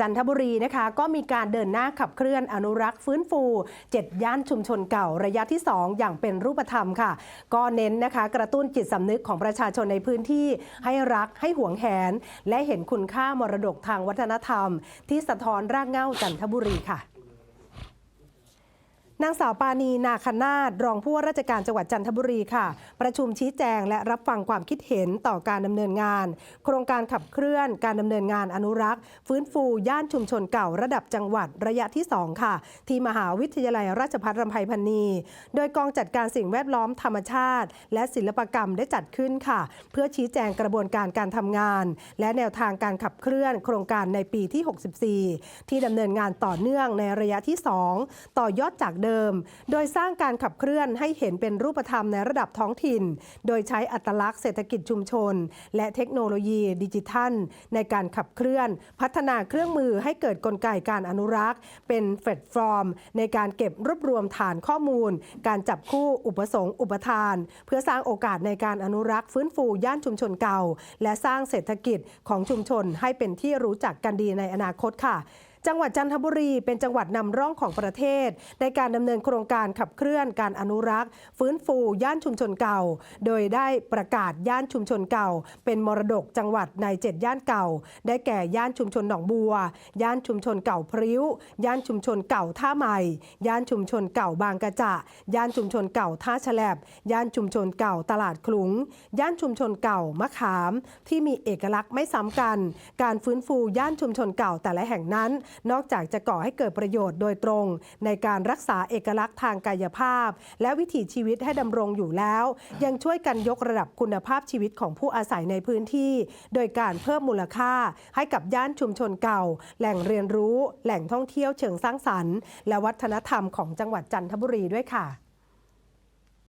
จันทบุรีนะคะ ก็มีการเดินหน้าขับเคลื่อนอนุรักษ์ฟื้นฟู 7 ย่านชุมชนเก่าระยะที่ 2 อย่างเป็นรูปธรรมค่ะ ก็เน้นนะคะกระตุ้นจิตสำนึกของประชาชนในพื้นที่ให้รักให้หวงแหน และเห็นคุณค่ามรดกทางวัฒนธรรม ที่สะท้อนรากเหง้าจันทบุรีค่ะ นางสาวปานีนาคนาดรองผู้ว่าราชการจังหวัดจันทบุรีค่ะ ประชุมชี้แจงและรับฟังความคิดเห็นต่อการดำเนินงาน โครงการขับเคลื่อนการดำเนินงานอนุรักษ์ ฟื้นฟูย่านชุมชนเก่าระดับจังหวัดระยะที่ 2 ค่ะ ที่มหาวิทยาลัยราชภัฏรำไพพันนีโดยกองจัดการสิ่งแวดล้อมธรรมชาติ และศิลปกรรมได้จัดขึ้นค่ะ เพื่อชี้แจงกระบวนการการทำงาน และแนวทางการขับเคลื่อน โครงการในปีที่ 64 ที่ดำเนินงานต่อเนื่องในระยะที่ 2 ต่อยอดจากเดิม โดยสร้างการขับเคลื่อนให้เห็นเป็นรูปธรรมในระดับท้องถิ่น โดยใช้อัตลักษณ์เศรษฐกิจชุมชน และเทคโนโลยีดิจิทัล ในการขับเคลื่อน พัฒนาเครื่องมือให้เกิดกลไกการอนุรักษ์ เป็นแพลตฟอร์ม ในการเก็บรวบรวมฐานข้อมูล การจับคู่อุปสงค์อุปทาน เพื่อสร้างโอกาสในการอนุรักษ์ฟื้นฟูย่านชุมชนเก่า และสร้างเศรษฐกิจของชุมชนให้เป็นที่รู้จักกันดีในอนาคตค่ะ จังหวัดจันทบุรีเป็นจังหวัดนำร่องของประเทศ ในการดำเนินโครงการขับเคลื่อนการอนุรักษ์ ฟื้นฟูย่านชุมชนเก่า โดยได้ประกาศย่านชุมชนเก่า เป็นมรดกจังหวัดใน 7 ย่านเก่า ได้แก่ย่านชุมชนหนองบัว ย่านชุมชนเก่าพริ้ว ย่านชุมชนเก่าท่าใหม่ ย่านชุมชนเก่าบางกระจะย่านชุมชนเก่าท่าฉลบ ย่านชุมชนเก่าตลาดคลุง ย่านชุมชนเก่ามะขาม ที่มีเอกลักษณ์ไม่ซ้ำกัน การฟื้นฟูย่านชุมชนเก่าแต่ละแห่งนั้นนอกจากจะก่อให้เกิดประโยชน์โดยตรง ในการรักษาเอกลักษณ์ทางกายภาพ และวิถีชีวิตให้ดำรงอยู่แล้ว ยังช่วยกันยกระดับคุณภาพชีวิตของผู้อาศัยในพื้นที่ โดยการเพิ่มมูลค่าให้กับย่านชุมชนเก่า แหล่งเรียนรู้ แหล่งท่องเที่ยวเชิงสร้างสรรค์ และวัฒนธรรมของจังหวัดจันทบุรีด้วยค่ะ